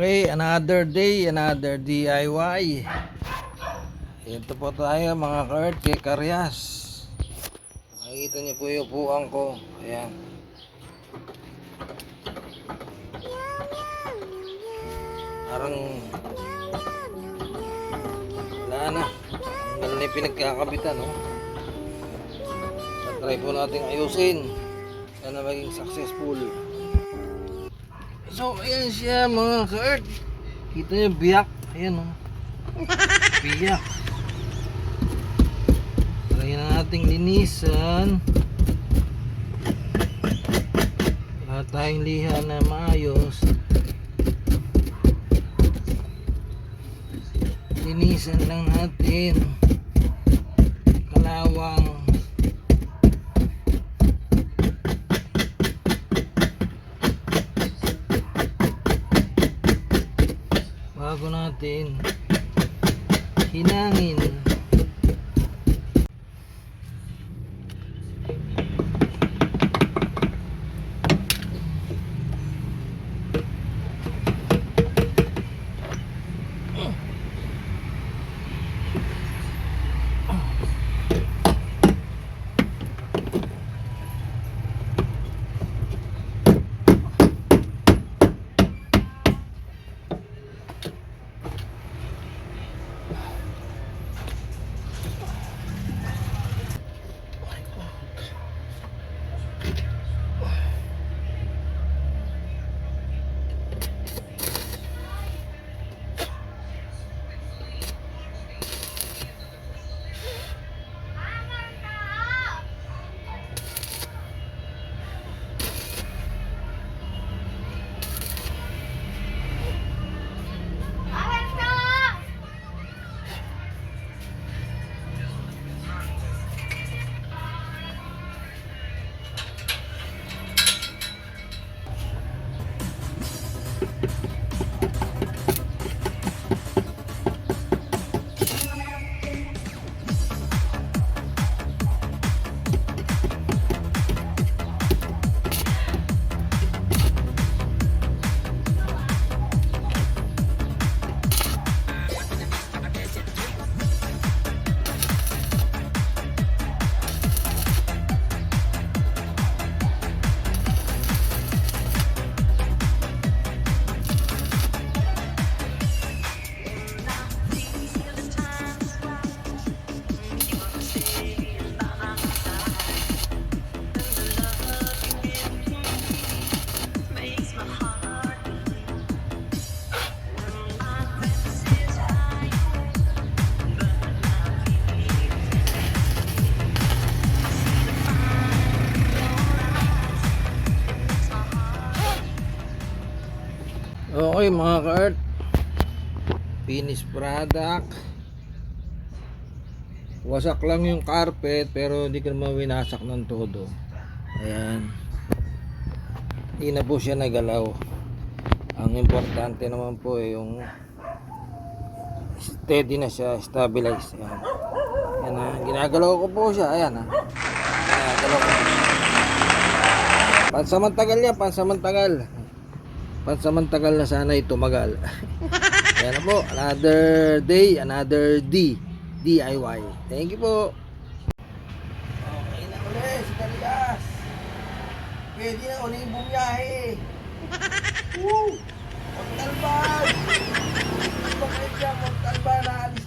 Okay, another day, another DIY. Ito po tayo mga kart kay Karyas. Nakikita niyo po yung upuan ko. Ayan. Parang wala na. Ang na pinagkakabitan, no? Try po natin ayusin. Sana maging successful. So, ayan siya mga ka-earth. Kita niyo biyak. Ayan o. Biyak. Try na nating linisan. Lahat tayong liha na maayos. Linisan lang natin. Bago natin hinangin okay mga ka-earth. Finished product. Wasak lang yung carpet pero hindi ko naman winasak ng todo. Ayan. Hindi na po siya nagalaw. Ang importante naman po ay yung steady na siya stabilize ayan. Ayan ha ginagalaw ko po siya. Ayan ha ginagalaw ko pansamantagal yan pansamantagal pansamantagal na sana ito magal. Ayan po, another day, another D, DIY. Thank you po. Okay na ulit, si Kalias. Pwede na ulit bumiyahe. Woo! Magtalbad! Magtalbad! Magtalbad!